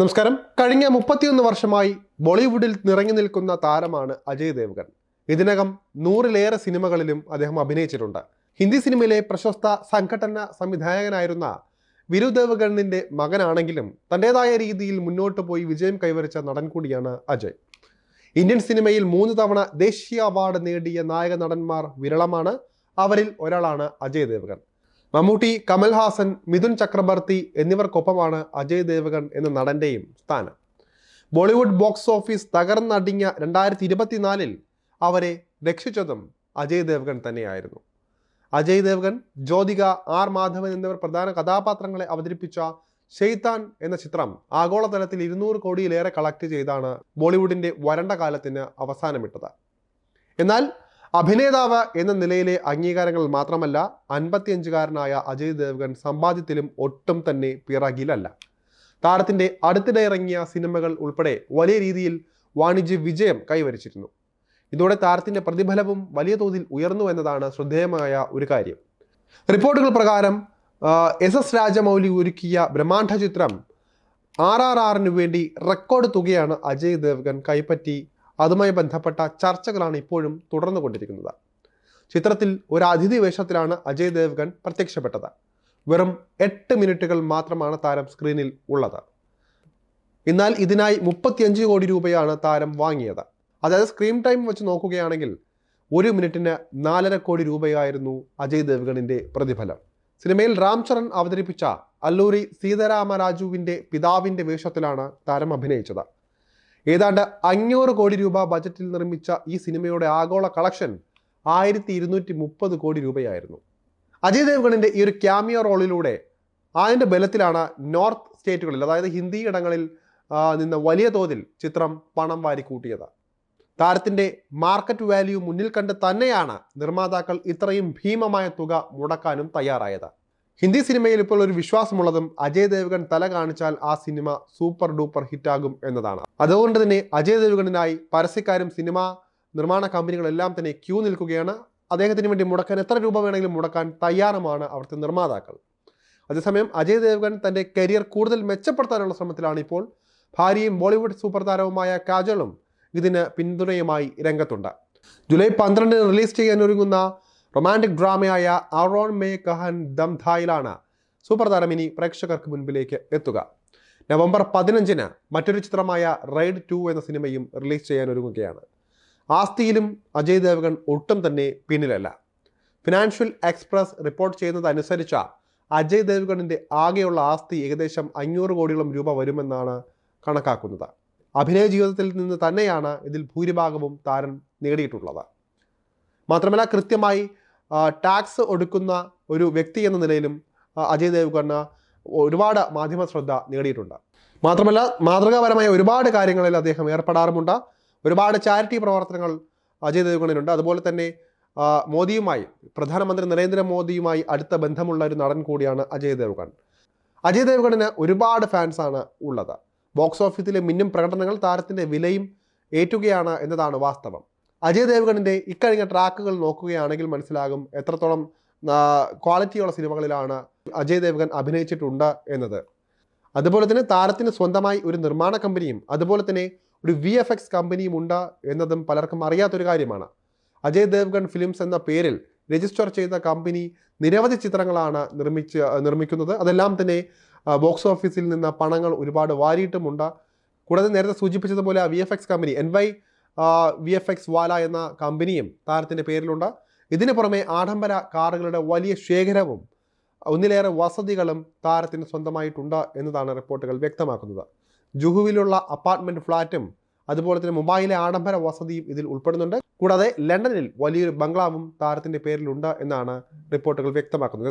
നമസ്കാരം. കഴിഞ്ഞ മുപ്പത്തിയൊന്ന് വർഷമായി ബോളിവുഡിൽ നിറങ്ങി നിൽക്കുന്ന താരമാണ് അജയ് ദേവ്ഗൺ. ഇതിനകം നൂറിലേറെ സിനിമകളിലും അദ്ദേഹം അഭിനയിച്ചിട്ടുണ്ട്. ഹിന്ദി സിനിമയിലെ പ്രശസ്ത സംഘടന സംവിധായകനായിരുന്ന വിരു ദേവഗണിന്റെ മകനാണെങ്കിലും തന്റെതായ രീതിയിൽ മുന്നോട്ട് പോയി വിജയം കൈവരിച്ച നടൻ കൂടിയാണ് അജയ്. ഇന്ത്യൻ സിനിമയിൽ മൂന്ന് തവണ ദേശീയ അവാർഡ് നേടിയ നായക നടന്മാർ വിരളമാണ്. അവരിൽ ഒരാളാണ് അജയ് ദേവഗൺ. മമ്മൂട്ടി കമൽഹാസൻ മിഥുൻ ചക്രബർത്തി എന്നിവർക്കൊപ്പമാണ് അജയ് ദേവഗൺ എന്ന നടന്റെയും സ്ഥാനം. ബോളിവുഡ് ബോക്സ് ഓഫീസ് തകർന്നടിഞ്ഞ രണ്ടായിരത്തി ഇരുപത്തിനാലിൽ അവരെ രക്ഷിച്ചതും അജയ് ദേവഗൺ തന്നെയായിരുന്നു. അജയ് ദേവഗൺ ജ്യോതിക ആർ മാധവൻ എന്നിവർ പ്രധാന കഥാപാത്രങ്ങളെ അവതരിപ്പിച്ച ഷെയ്ത്താൻ എന്ന ചിത്രം ആഗോളതലത്തിൽ ഇരുന്നൂറ് കോടിയിലേറെ കളക്ട് ചെയ്താണ് ബോളിവുഡിന്റെ വരണ്ട കാലത്തിന് അവസാനമിട്ടത്. എന്നാൽ അഭിനേതാവ് എന്ന നിലയിലെ അംഗീകാരങ്ങൾ മാത്രമല്ല അൻപത്തിയഞ്ചുകാരനായ അജയ് ദേവ്ഗൻ സമ്പാദ്യത്തിലും ഒട്ടും തന്നെ പിറകിലല്ല. താരത്തിന്റെ അടുത്തിടെ ഇറങ്ങിയ സിനിമകൾ ഉൾപ്പെടെ വലിയ രീതിയിൽ വാണിജ്യ വിജയം കൈവരിച്ചിരുന്നു. ഇതോടെ താരത്തിന്റെ പ്രതിഫലവും വലിയ തോതിൽ ഉയർന്നു എന്നതാണ് ശ്രദ്ധേയമായ ഒരു കാര്യം. റിപ്പോർട്ടുകൾ പ്രകാരം എസ് എസ് രാജമൗലി ഒരുക്കിയ ബ്രഹ്മാണ്ഡ ചിത്രം ആർ ആർ ആറിന് വേണ്ടി റെക്കോർഡ് തുകയാണ് അജയ് ദേവ്ഗൻ കൈപ്പറ്റി അതുമായി ബന്ധപ്പെട്ട ചർച്ചകളാണ് ഇപ്പോഴും തുടർന്നു കൊണ്ടിരിക്കുന്നത്. ചിത്രത്തിൽ ഒരു അതിഥി വേഷത്തിലാണ് അജയ് ദേവ്ഗൺ പ്രത്യക്ഷപ്പെട്ടത്. വെറും എട്ട് മിനിറ്റുകൾ മാത്രമാണ് താരം സ്ക്രീനിൽ ഉള്ളത്. എന്നാൽ ഇതിനായി മുപ്പത്തിയഞ്ച് കോടി രൂപയാണ് താരം വാങ്ങിയത്. അതായത് സ്ക്രീൻ ടൈം വെച്ച് നോക്കുകയാണെങ്കിൽ ഒരു മിനിറ്റിന് നാലര കോടി രൂപയായിരുന്നു അജയ് ദേവ്ഗണിന്റെ പ്രതിഫലം. സിനിമയിൽ രാം ചരൺ അവതരിപ്പിച്ച അല്ലൂരി സീതാരാമരാജുവിന്റെ പിതാവിന്റെ വേഷത്തിലാണ് താരം അഭിനയിച്ചത്. ഏതാണ്ട് അഞ്ഞൂറ് കോടി രൂപ ബജറ്റിൽ നിർമ്മിച്ച ഈ സിനിമയുടെ ആഗോള കളക്ഷൻ ആയിരത്തി ഇരുന്നൂറ്റി മുപ്പത് കോടി രൂപയായിരുന്നു. അജയ് ദേവ്ഗണിന്റെ ഈ ഒരു ക്യാമിയോ റോളിലൂടെ അതിന്റെ ബലത്തിലാണ് നോർത്ത് സ്റ്റേറ്റുകളിൽ അതായത് ഹിന്ദി ഇടങ്ങളിൽ നിന്ന് വലിയ തോതിൽ ചിത്രം പണം വാരിക്കൂട്ടിയത്. താരത്തിന്റെ മാർക്കറ്റ് വാല്യൂ മുന്നിൽ കണ്ട് തന്നെയാണ് നിർമ്മാതാക്കൾ ഇത്രയും ഭീമമായ തുക മുടക്കാനും തയ്യാറായത്. ഹിന്ദി സിനിമയിൽ ഇപ്പോൾ ഒരു വിശ്വാസമുള്ളതും അജയ് ദേവ്ഗൺ തല കാണിച്ചാൽ ആ സിനിമ സൂപ്പർ ഡൂപ്പർ ഹിറ്റാകും എന്നതാണ്. അതുകൊണ്ട് തന്നെ അജയ് ദേവ്ഗണിനായി പരസ്യക്കാരും സിനിമ നിർമ്മാണ കമ്പനികളെല്ലാം തന്നെ ക്യൂ നിൽക്കുകയാണ്. അദ്ദേഹത്തിന് വേണ്ടി മുടക്കാൻ എത്ര രൂപ വേണമെങ്കിലും മുടക്കാൻ തയ്യാറുമാണ് അവിടുത്തെ നിർമ്മാതാക്കൾ. അതേസമയം അജയ് ദേവ്ഗൺ തന്റെ കരിയർ കൂടുതൽ മെച്ചപ്പെടുത്താനുള്ള ശ്രമത്തിലാണ് ഇപ്പോൾ ഭാര്യയും ബോളിവുഡ് സൂപ്പർ താരവുമായ കാജളും ഇതിന് പിന്തുണയുമായി രംഗത്തുണ്ട്. ജൂലൈ പന്ത്രണ്ടിന് റിലീസ് ചെയ്യാൻ ഒരുങ്ങുന്ന റൊമാന്റിക് ഡ്രാമയായ അറോൺ മേ കഹൻ ദം ധായിലാണ് സൂപ്പർ താരം ഇനി പ്രേക്ഷകർക്ക് മുൻപിലേക്ക് എത്തുക. നവംബർ പതിനഞ്ചിന് മറ്റൊരു ചിത്രമായ റൈഡ് ടു എന്ന സിനിമയും റിലീസ് ചെയ്യാൻ ഒരുങ്ങുകയാണ്. ആസ്തിയിലും അജയ് ദേവഗൺ ഒട്ടും തന്നെ പിന്നിലല്ല. ഫിനാൻഷ്യൽ എക്സ്പ്രസ് റിപ്പോർട്ട് ചെയ്യുന്നതനുസരിച്ച അജയ് ദേവ്ഗണിന്റെ ആകെയുള്ള ആസ്തി ഏകദേശം അഞ്ഞൂറ് കോടിയോളം രൂപ വരുമെന്നാണ് കണക്കാക്കുന്നത്. അഭിനയ ജീവിതത്തിൽ നിന്ന് തന്നെയാണ് ഇതിൽ ഭൂരിഭാഗവും താരം നേടിയിട്ടുള്ളത്. മാത്രമല്ല കൃത്യമായി ടാക്സ് ഒടുക്കുന്ന ഒരു വ്യക്തി എന്ന നിലയിലും അജയ് ദേവ്ഗണ് ഒരുപാട് മാധ്യമ ശ്രദ്ധ നേടിയിട്ടുണ്ട്. മാത്രമല്ല മാതൃകാപരമായ ഒരുപാട് കാര്യങ്ങളിൽ അദ്ദേഹം ഏർപ്പെടാറുമുണ്ട്. ഒരുപാട് ചാരിറ്റി പ്രവർത്തനങ്ങൾ അജയ് ദേവ്ഗണിനുണ്ട് അതുപോലെ തന്നെ മോദിയുമായി പ്രധാനമന്ത്രി നരേന്ദ്രമോദിയുമായി അടുത്ത ബന്ധമുള്ള ഒരു നടൻ കൂടിയാണ് അജയ് ദേവ്ഗൺ അജയ് ദേവ്ഗണിന് ഒരുപാട് ഫാൻസാണ് ഉള്ളത്. ബോക്സ് ഓഫീസിലെ മിന്നും പ്രകടനങ്ങൾ താരത്തിന്റെ വിലയും ഏറ്റുകയാണ് എന്നതാണ് വാസ്തവം. അജയ് ദേവ്ഗണിന്റെ ഇക്കഴിഞ്ഞ ട്രാക്കുകൾ നോക്കുകയാണെങ്കിൽ മനസ്സിലാകും എത്രത്തോളം ക്വാളിറ്റിയുള്ള സിനിമകളിലാണ് അജയ് ദേവ്ഗൺ അഭിനയിച്ചിട്ടുണ്ട് എന്നത്. അതുപോലെ തന്നെ താരത്തിന് സ്വന്തമായി ഒരു നിർമ്മാണ കമ്പനിയും അതുപോലെ തന്നെ ഒരു വി എഫ് എക്സ് കമ്പനിയും ഉണ്ട് എന്നതും പലർക്കും അറിയാത്തൊരു കാര്യമാണ്. അജയ് ദേവ്ഗൺ ഫിലിംസ് എന്ന പേരിൽ രജിസ്റ്റർ ചെയ്ത കമ്പനി നിരവധി ചിത്രങ്ങളാണ് നിർമ്മിച്ച് നിർമ്മിക്കുന്നത്. അതെല്ലാം തന്നെ ബോക്സ് ഓഫീസിൽ നിന്ന് പണങ്ങൾ ഒരുപാട് വാരിയിട്ടുമുണ്ട്. കൂടാതെ നേരത്തെ സൂചിപ്പിച്ചതുപോലെ V F X company N Y V F X Waala എന്ന കമ്പനിയും താരത്തിന്റെ പേരിലുണ്ട്. ഇതിന് പുറമെ ആഡംബര കാറുകളുടെ വലിയ ശേഖരവും ഒന്നിലേറെ വസതികളും താരത്തിന് സ്വന്തമായിട്ടുണ്ട് എന്നതാണ് റിപ്പോർട്ടുകൾ വ്യക്തമാക്കുന്നത്. ജുഹുവിലുള്ള അപ്പാർട്ട്മെന്റ് ഫ്ലാറ്റും അതുപോലെ തന്നെ മുംബൈയിലെ ആഡംബര വസതിയും ഇതിൽ ഉൾപ്പെടുന്നുണ്ട്. കൂടാതെ ലണ്ടനിൽ വലിയൊരു ബംഗ്ലാവും താരത്തിന്റെ പേരിലുണ്ട് എന്നാണ് റിപ്പോർട്ടുകൾ വ്യക്തമാക്കുന്നത്.